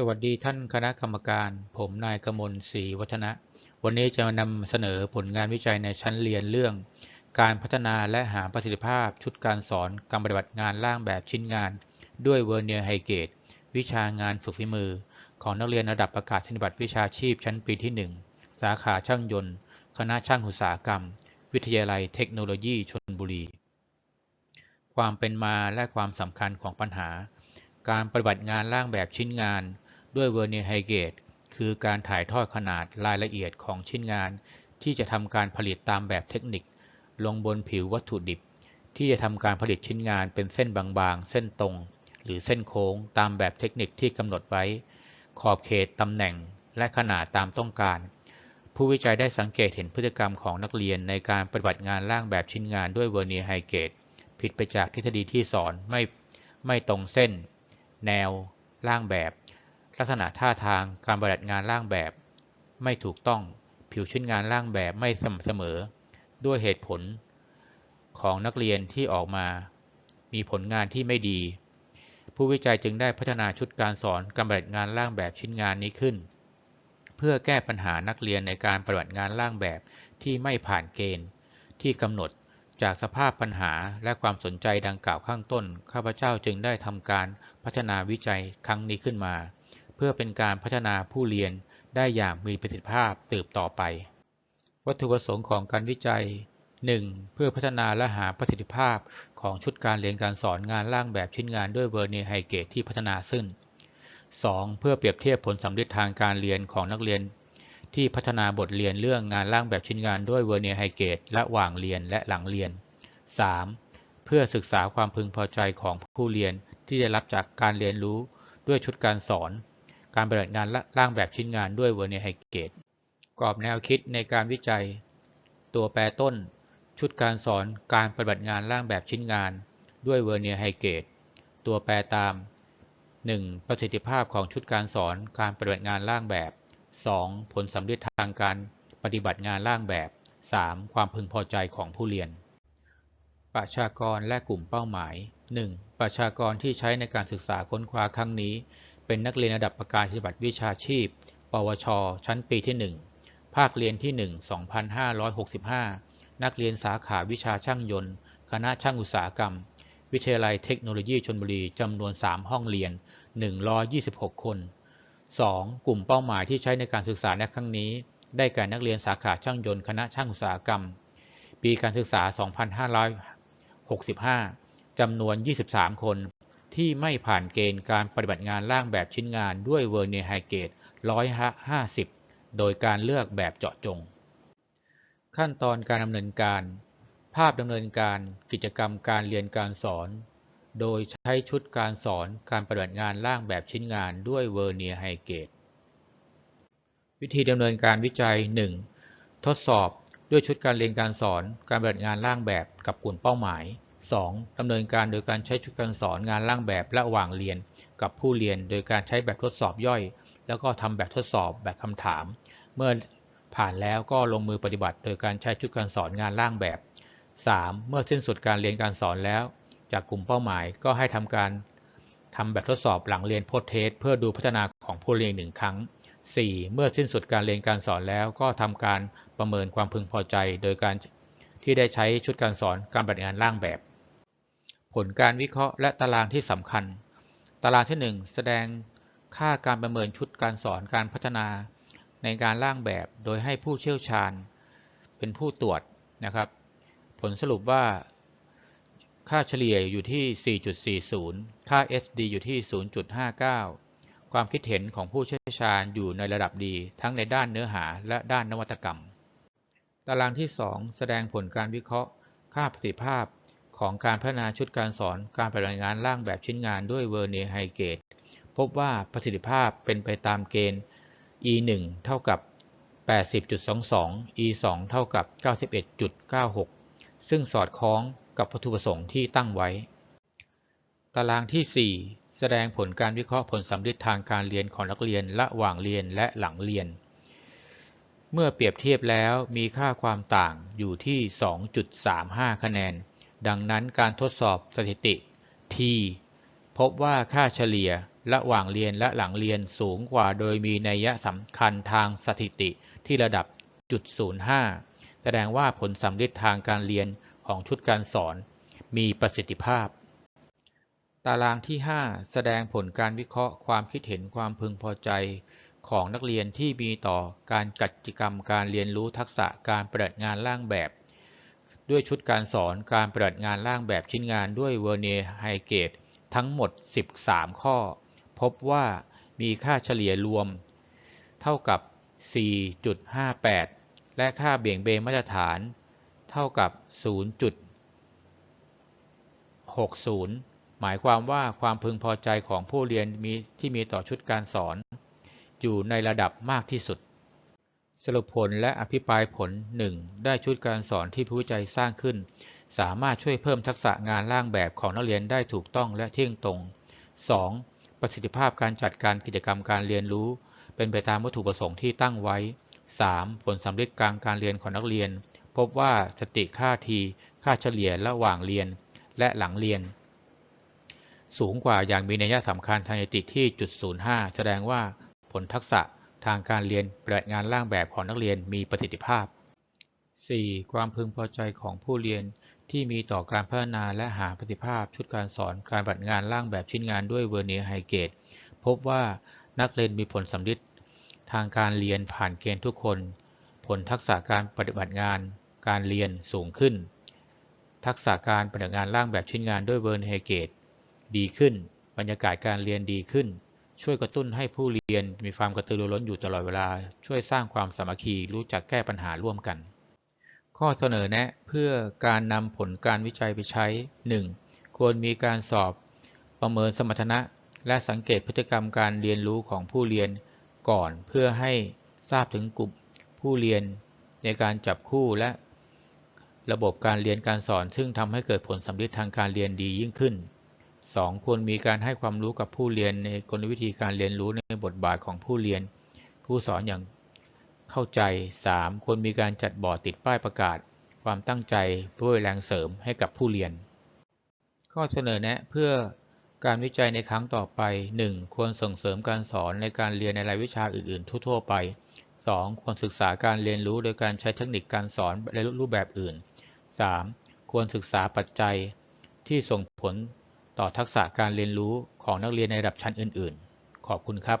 สวัสดีท่านคณะกรรมการ ผมนายกมลศรีวัฒนะ วันนี้จะนำเสนอผลงานวิจัยในชั้นเรียนเรื่อง การพัฒนาและหาประสิทธิภาพชุดการสอนการปฏิบัติงานร่างแบบชิ้นงาน ด้วยเวอร์เนียร์ไฮเกตวิชางานฝึกฝีมือ ของนักเรียนระดับประกาศนียบัตรวิชาชีพชั้นปีที่ 1 สาขาช่างยนต์ คณะช่างอุตสาหกรรม วิทยาลัยเทคโนโลยีชลบุรี ความเป็นมาและความสำคัญของปัญหา การปฏิบัติงานร่างแบบชิ้นงาน ด้วยเวอร์เนียไฮเกตคือการถ่ายทอดขนาดรายละเอียดของชิ้นงาน ที่จะทำการผลิตตามแบบเทคนิค ลงบนผิววัตถุดิบ ที่จะทำการผลิตชิ้นงานเป็นเส้นบางๆ เส้นตรง หรือเส้นโค้งตามแบบเทคนิคที่กำหนดไว้ ขอบเขตตำแหน่งและขนาดตามต้องการ ผู้วิจัยได้สังเกตเห็นพฤติกรรมของนักเรียนในการปฏิบัติงานร่างแบบชิ้นงานด้วยเวอร์เนียไฮเกตผิดไปจากทฤษฎีที่สอนไม่ไม่ตรงเส้น แนว ร่างแบบ ลักษณะท่าทางการปฏิบัติงานร่างแบบ ไม่ถูกต้องผิวชิ้นงานร่างแบบไม่สม่ำเสมอ ด้วยเหตุผลของนักเรียนที่ออกมา มีผลงานที่ไม่ดี ผู้วิจัยจึงได้พัฒนาชุดการสอนการปฏิบัติงานร่างแบบชิ้นงานนี้ขึ้น เพื่อแก้ปัญหานักเรียนในการปฏิบัติงานร่างแบบที่ไม่ผ่านเกณฑ์ ที่กำหนดจากสภาพปัญหาและความสนใจดังกล่าวข้างต้น ข้าพเจ้าจึงได้ทำการพัฒนาวิจัยครั้งนี้ขึ้นมา เพื่อเป็นการพัฒนาผู้เรียนได้อย่างมีประสิทธิภาพสืบต่อไป วัตถุประสงค์ของการวิจัย 1. เพื่อพัฒนาและหาประสิทธิภาพของชุดการเรียนการสอนงานร่างแบบชิ้นงานด้วยเวอร์เนียไฮเกตที่พัฒนาขึ้น 2. เพื่อเปรียบเทียบผลสำเร็จทางการเรียนของนักเรียน ที่พัฒนาบทเรียนเรื่องงานร่างแบบชิ้นงานด้วยเวอร์เนียไฮเกตระหว่างเรียนและหลังเรียน 3. เพื่อศึกษาความพึงพอใจของผู้เรียนที่ได้รับจากการเรียนรู้ด้วยชุดการสอน การปฏิบัติงานร่างแบบชิ้นงานด้วยเวอร์เนียไฮเกตกรอบแนวคิดในการวิจัย ตัวแปรต้น ชุดการสอนการปฏิบัติงานร่างแบบชิ้นงาน ด้วยเวอร์เนียไฮเกตตัวแปรตาม 1. ประสิทธิภาพของชุดการสอนการปฏิบัติงานร่างแบบ 2. ผลสำเร็จทางการปฏิบัติงานร่างแบบ 3. ความพึงพอใจของผู้เรียน ประชากรและกลุ่มเป้าหมาย 1. ประชากรที่ใช้ในการศึกษาค้นคว้าครั้งนี้ เป็นนักเรียนระดับประกาศนียบัตรวิชาชีพ ปวช ชั้นปีที่ 1 ภาคเรียนที่ 1 2565 นักเรียนสาขาวิชาช่างยนต์ คณะช่างอุตสาหกรรม วิทยาลัยเทคโนโลยีชลบุรีจำนวน 3 ห้องเรียน 126 คน 2. กลุ่มเป้าหมายที่ใช้ในการศึกษาในครั้งนี้ ได้แก่นักเรียนสาขาช่างยนต์ คณะช่างอุตสาหกรรม ปีการศึกษา 2565 จำนวน 23 คน ที่ไม่ผ่านเกณฑ์การปฏิบัติงานร่างแบบชิ้นงานด้วยเวอร์เนียไฮเกต150 โดยการเลือกแบบเจาะจง ขั้นตอนการดำเนินการ ภาพดำเนินการกิจกรรมการเรียนการสอน โดยใช้ชุดการสอนการปฏิบัติงานร่างแบบชิ้นงานด้วยเวอร์เนียไฮเกตวิธีดำเนินการวิจัย 1. ทดสอบด้วยชุดการเรียนการสอนการปฏิบัติงานร่างแบบกับกลุ่มเป้าหมาย 2. ดำเนินการโดยการใช้ชุดการสอนงานร่างแบบระหว่างเรียน กับผู้เรียนโดยการใช้แบบทดสอบย่อย แล้วก็ทำแบบทดสอบแบบคำถาม เมื่อผ่านแล้วก็ลงมือปฏิบัติ โดยการใช้ชุดการสอนงานร่างแบบ 3. เมื่อสิ้นสุดการเรียนการสอนแล้ว จากกลุ่มเป้าหมายก็ให้ทำการทำแบบทดสอบหลังเรียนโพสเทสเพื่อดูพัฒนาของผู้เรียนหนึ่งครั้ง 4. เมื่อสิ้นสุดการเรียนการสอนแล้วก็ทำการประเมินความพึงพอใจ โดยการที่ได้ใช้ชุดการสอนการปฏิบัติงานร่างแบบ ผลการวิเคราะห์และตารางที่สำคัญ ตารางที่ 1 แสดงค่าการประเมินชุดการสอนการพัฒนา ในการร่างแบบโดยให้ผู้เชี่ยวชาญ เป็นผู้ตรวจนะครับ ผลสรุปว่า ค่าเฉลี่ยอยู่ที่ 4.40 ค่า SD อยู่ที่ 0.59 ความคิดเห็นของผู้เชี่ยวชาญอยู่ในระดับดี ทั้งในด้านเนื้อหาและด้านนวัตกรรม ตารางที่ 2 แสดงผลการวิเคราะห์ ค่าประสิทธิภาพ ของการพัฒนาชุดการสอนการปฏิบัติงานร่างแบบชิ้นงานด้วยเวอร์เนียไฮเกตพบว่าประสิทธิภาพเป็นไปตามเกณฑ์ E 1เท่ากับ 80.22 E 2เท่ากับ 91.96 ซึ่งสอดคล้องกับวัตถุประสงค์ที่ตั้งไว้ ตารางที่ 4 แสดงผลการวิเคราะห์ผลสำเร็จทางการเรียนของนักเรียนระหว่างเรียนและหลังเรียน เมื่อเปรียบเทียบแล้วมีค่าความต่างอยู่ที่ 2.35 คะแนน ดังนั้นการทดสอบสถิติ T พบว่าค่าเฉลี่ยระหว่างเรียนและหลังเรียนสูงกว่าโดยมีนัยสำคัญทางสถิติที่ระดับจุด05 แสดงว่าผลสำลิดทางการเรียนของชุดการสอน มีประสิทธิภาพ ตารางที่ 5 แสดงผลการวิเคราะห์ความคิดเห็นความพึงพอใจของนักเรียนที่มีต่อการจัดกิจกรรมการเรียนรู้ทักษะการปฏิบัติงานร่างแบบ ด้วยชุดการสอนการปฏิบัติงานร่างแบบชิ้นงานด้วยเวอร์เนียไฮเกตทั้งหมด 13 ข้อ พบว่ามีค่าเฉลี่ยรวม เท่ากับ 4.58 และค่าเบี่ยงเบนมาตรฐาน เท่ากับ 0.60 หมายความว่าความพึงพอใจของผู้เรียนมีที่มีต่อชุดการสอน อยู่ในระดับมากที่สุด สรุปผลและอภิปรายผล 1. ได้ชุดการสอนที่ผู้วิจัยสร้างขึ้น สามารถช่วยเพิ่มทักษะงานร่างแบบของนักเรียนได้ถูกต้องและเที่ยงตรง 2. ประสิทธิภาพการจัดการกิจกรรมการเรียนรู้ เป็นไปตามวัตถุประสงค์ที่ตั้งไว้ 3. ผลสำเร็จกลางการเรียนของนักเรียน พบว่าสติค่าที ค่าเฉลี่ยระหว่างเรียน และหลังเรียน สูงกว่าอย่างมีนัยสำคัญทางสถิติที่จุด05แสดงว่าผลทักษะ ทางการเรียนปฏิบัติงานร่างแบบของนักเรียนมีประสิทธิภาพ 4. ความพึงพอใจของผู้เรียนที่มีต่อการพัฒนาและหาประสิทธิภาพชุดการสอนการปฏิบัติงานร่างแบบชิ้นงานด้วยเวอร์เนียไฮเกตพบว่านักเรียนมีผลสำลิดทางการเรียนผ่านเกณฑ์ทุกคน ผลทักษะการปฏิบัติงาน การเรียนสูงขึ้น ทักษะการปฏิบัติงานร่างแบบชิ้นงานด้วยเวอร์เนียไฮเกตดีขึ้น บรรยากาศการเรียนดีขึ้น ช่วยกระตุ้นให้ผู้เรียนมีความกระตือรือร้นอยู่ตลอดเวลา ช่วยสร้างความสามัคคีรู้จักแก้ปัญหาร่วมกัน ข้อเสนอแนะเพื่อการนำผลการวิจัยไปใช้ 1. ควรมีการสอบ ประเมินสมรรถนะ และสังเกตพฤติกรรมการเรียนรู้ของผู้เรียนก่อนเพื่อให้ทราบถึงกลุ่มผู้เรียนในการจับคู่และ ระบบการเรียนการสอน ซึ่งทำให้เกิดผลสำลิดทางการเรียนดียิ่งขึ้น 2. ควรมีการให้ความรู้กับผู้เรียนในกลวิธีการเรียนรู้ในบทบาทของผู้เรียน ผู้สอนอย่างเข้าใจ 3. ควรมีการจัดบอร์ดติดป้ายประกาศ ความตั้งใจด้วยแรงเสริมให้กับผู้เรียน ข้อเสนอแนะเพื่อการวิจัยในครั้งต่อไป 1. ควรส่งเสริมการสอนในการเรียนในรายวิชาอื่นๆ ทั่ว ๆ ไป 2. ควรศึกษาการเรียนรู้โดยการใช้เทคนิคการสอนในรูปแบบอื่น 3. ควรศึกษาปัจจัยที่ส่งผล ต่อทักษะการเรียนรู้ของนักเรียนในระดับชั้นอื่น ๆ ขอบคุณครับ